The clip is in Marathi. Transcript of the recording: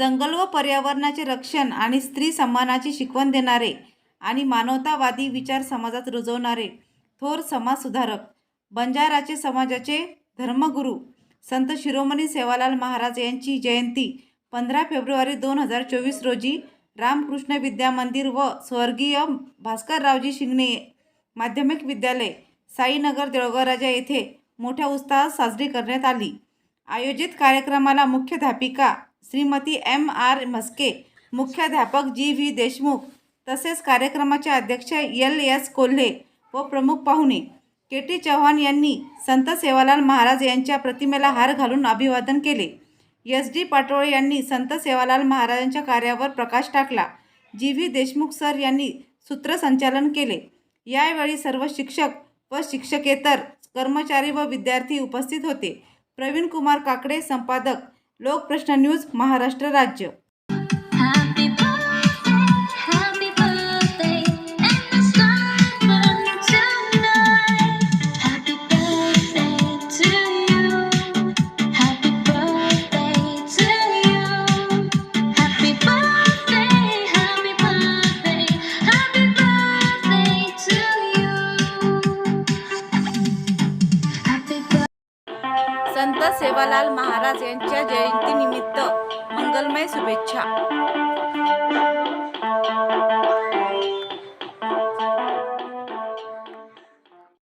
जंगल व पर्यावरणाचे रक्षण आणि स्त्री सन्मानाची शिकवण देणारे आणि मानवतावादी विचार समाजात रुजवणारे थोर समाजसुधारक बंजाराचे समाजाचे धर्मगुरू संत शिरोमणी सेवालाल महाराज यांची जयंती पंधरा फेब्रुवारी दोन हजार चोवीस रोजी रामकृष्ण विद्या मंदिर व स्वर्गीय भास्कररावजी शिंगणे माध्यमिक विद्यालय साईनगर देऊळगावराजा येथे मोठ्या उत्साहात साजरी करण्यात आली. आयोजित कार्यक्रमाला मुख्याध्यापिका श्रीमती एम आर म्हस्के मुख्याध्यापक जी व्ही देशमुख तसेच कार्यक्रमाचे अध्यक्ष एल एस कोल्हे व प्रमुख पाहुणे. के टी चव्हाण यांनी संत सेवालाल महाराज यांच्या प्रतिमेला हार घालून अभिवादन केले. एस डी पाटोळे यांनी संत सेवालाल महाराजांच्या कार्यावर प्रकाश टाकला. जी व्ही देशमुख सर यांनी सूत्रसंचालन केले. यावेळी सर्व शिक्षक व शिक्षकेतर कर्मचारी व विद्यार्थी उपस्थित होते. प्रवीण कुमार काकडे संपादक लोकप्रश्न न्यूज महाराष्ट्र राज्य. संत सेवालाल महाराज यांच्या जयंतीनिमित्त मंगलमय शुभेच्छा.